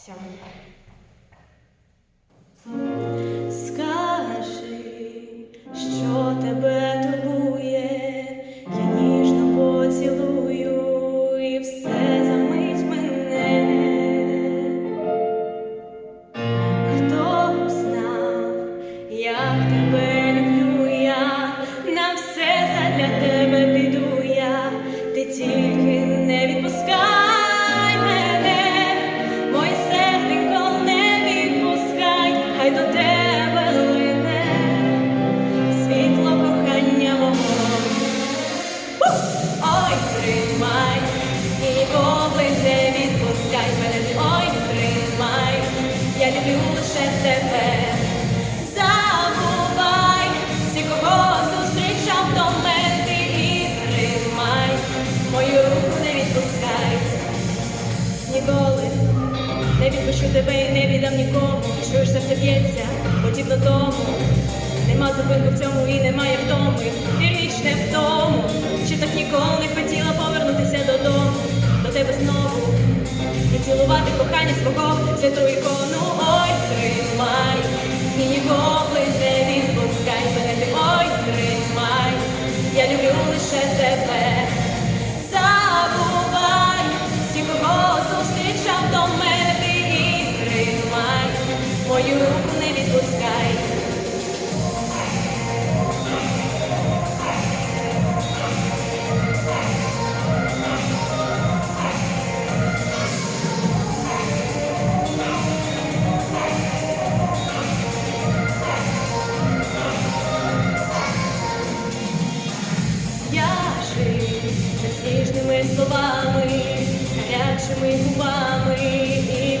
Все. Скажи, що тебе турбує, я ніжно поцілую і все замить мене. Хто б знав, як тебе люблю я, на все задля тебе люблю тебе. Забувай, всі, кого зустрічав до мене, ти і тримай, мою руку не відпускай. Ніколи не відпущу тебе не віддам нікому. Чуєш, серце б'ється, подібно тому. Нема зупинку в цьому і немає втоми. І річ не в тому, що так ніколи не хотіла повернутися додому, до тебе знову. І цілувати кохання свого святу ікону. Не відпускай. Словами, гарячими губами, і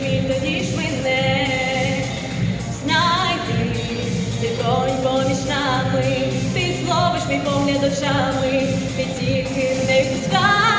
перед очами, ти тільки не пускай.